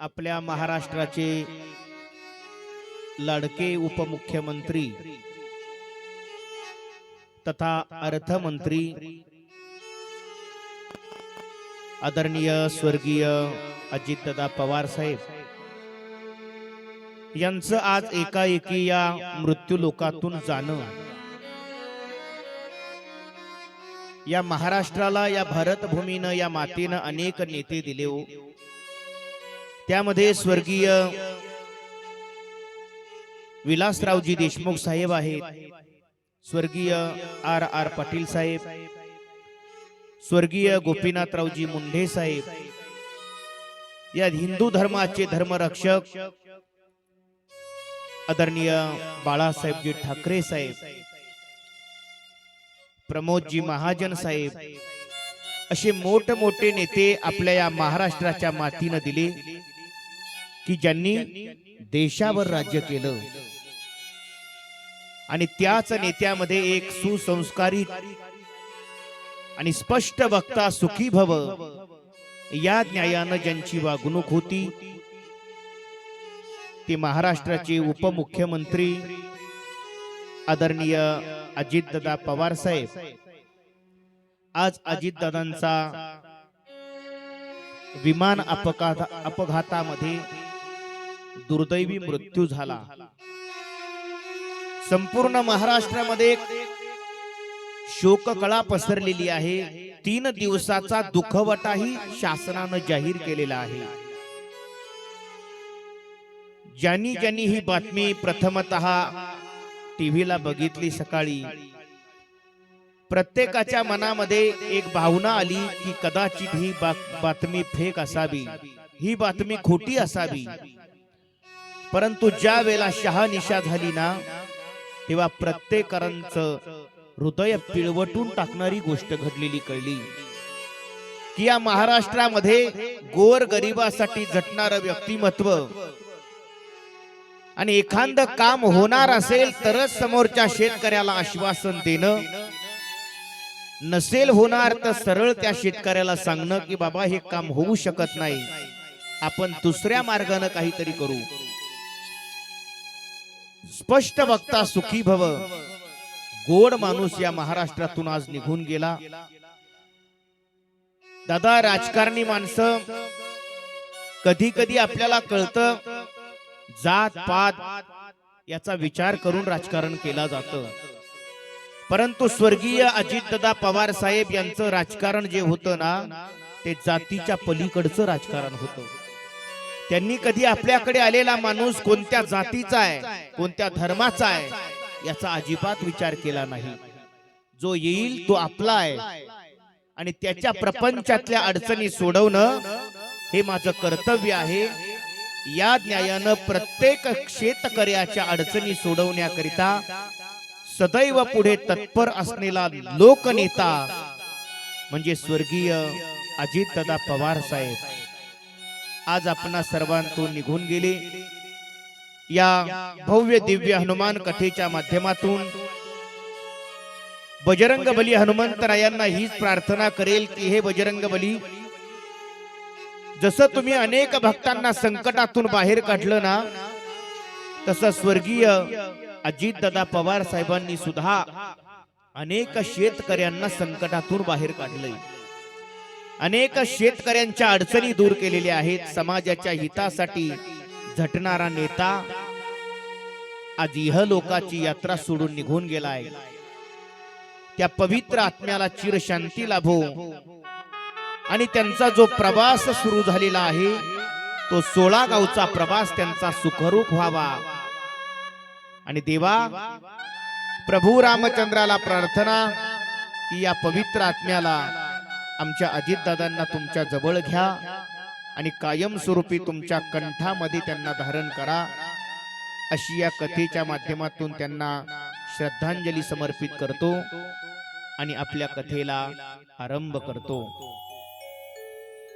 आपल्या महाराष्ट्राचे लाडके उपमुख्यमंत्री तथा अर्थमंत्री आदरणीय स्वर्गीय अजितदादा पवार साहेब. यांचं आज एकाएकी या मृत्यू लोकातून जाणं या महाराष्ट्राला या भारतभूमीनं या मातीनं अनेक नेते दिले हो. त्यामध्ये स्वर्गीय विलासरावजी देशमुख साहेब आहेत. स्वर्गीय आर आर पाटील साहेब. स्वर्गीय गोपीनाथरावजी मुंढे साहेब. या हिंदू धर्माचे धर्मरक्षक आदरणीय बाळासाहेबजी ठाकरे साहेब. प्रमोदजी महाजन साहेब. असे मोठमोठे नेते आपल्या या महाराष्ट्राच्या मातीनं दिले. की ज्यांनी देशावर राज्य केलं. आणि त्याच नेत्यामध्ये एक सुसंस्कारित आणि स्पष्ट वक्ता सुखी भव या न्यायानं ज्यांची वागणूक होती ते महाराष्ट्राचे उपमुख्यमंत्री आदरणीय अजितदादा पवार साहेब. आज अजितदादांचा विमान अपघात अपघातामध्ये दुर्दैवी मृत्यू झाला. संपूर्ण महाराष्ट्रामध्ये शोककळा पसरलेली आहे. तीन दिवसाचा दुखवटाही शासनानं जाहीर केलेला आहे. ज्यांनी ज्यांनी ही बातमी प्रथमत टीव्हीला बघितली सकाळी प्रत्येकाच्या मनामध्ये एक भावना आली की कदाचित ही बातमी फेक असावी. ही बातमी खोटी असावी. परंतु ज्या वेळेला शहानिशा झाली ना तेव्हा प्रत्येकांच हृदय पिळवटून टाकणारी गोष्ट घडलेली कळली. की या महाराष्ट्रामध्ये गोर गरिबासाठी झटणार व्यक्तिमत्व आणि एखादं काम होणार असेल तरच समोरच्या शेतकऱ्याला आश्वासन देणं. नसेल होणार तर सरळ त्या शेतकऱ्याला सांगणं की बाबा हे काम होऊ शकत नाही. आपण दुसऱ्या मार्गाने काहीतरी करू. स्पष्ट वक्ता सुखी भव. गोड माणूस या महाराष्ट्रातून आज निघून गेला. दादा राजकारणी माणसं कधी कधी आपल्याला कळतं जात पात याचा विचार करून राजकारण केला जातं. परंतु स्वर्गीय अजितदादा पवार साहेब यांचं राजकारण जे होतं ना ते जातीच्या पलीकडचं राजकारण होतं. त्यांनी कधी आपल्याकडे आलेला माणूस कोणत्या जातीचा आहे कोणत्या धर्माचा आहे याचा अजिबात विचार केला नाही. जो येईल तो आपला आहे. आणि त्याच्या प्रपंचातल्या अडचणी सोडवणं हे माझं कर्तव्य आहे. या न्यायानं प्रत्येक शेतकऱ्याच्या अडचणी सोडवण्याकरिता सदैव पुढे तत्पर असलेला लोकनेता म्हणजे स्वर्गीय अजितदादा पवार साहेब. आज आपणा सर्वांतून निघून गेले. या भव्य दिव्य हनुमान कथेच्या माध्यमातून बजरंग बली हनुमंतरायांना हीच प्रार्थना करेल की हे बजरंग बली जसं तुम्ही अनेक भक्तांना संकटातून बाहेर काढलं ना तसं स्वर्गीय अजितदादा पवार साहेबांनी सुद्धा अनेक शेतकऱ्यांना संकटातून बाहेर काढलंय. अनेक शेतकऱ्यांच्या अडचणी दूर केलेल्या आहेत. समाजाच्या हितासाठी झटणारा नेता आज इह लोकाची यात्रा सोडून निघून गेलाय. त्या पवित्र आत्म्याला चिरशांती लाभो. आणि त्यांचा जो प्रवास सुरू झालेला आहे तो सोळा गावचा प्रवास त्यांचा सुखरूप व्हावा. आणि देवा प्रभू रामचंद्राला प्रार्थना की या पवित्र आत्म्याला आमच्या अजितदादांना तुमच्या जवळ घ्या आणि कायमस्वरूपी तुमच्या कंठामध्ये त्यांना धारण करा. अशी या कथेच्या माध्यमातून त्यांना श्रद्धांजली समर्पित करतो आणि आपल्या कथेला आरंभ करतो.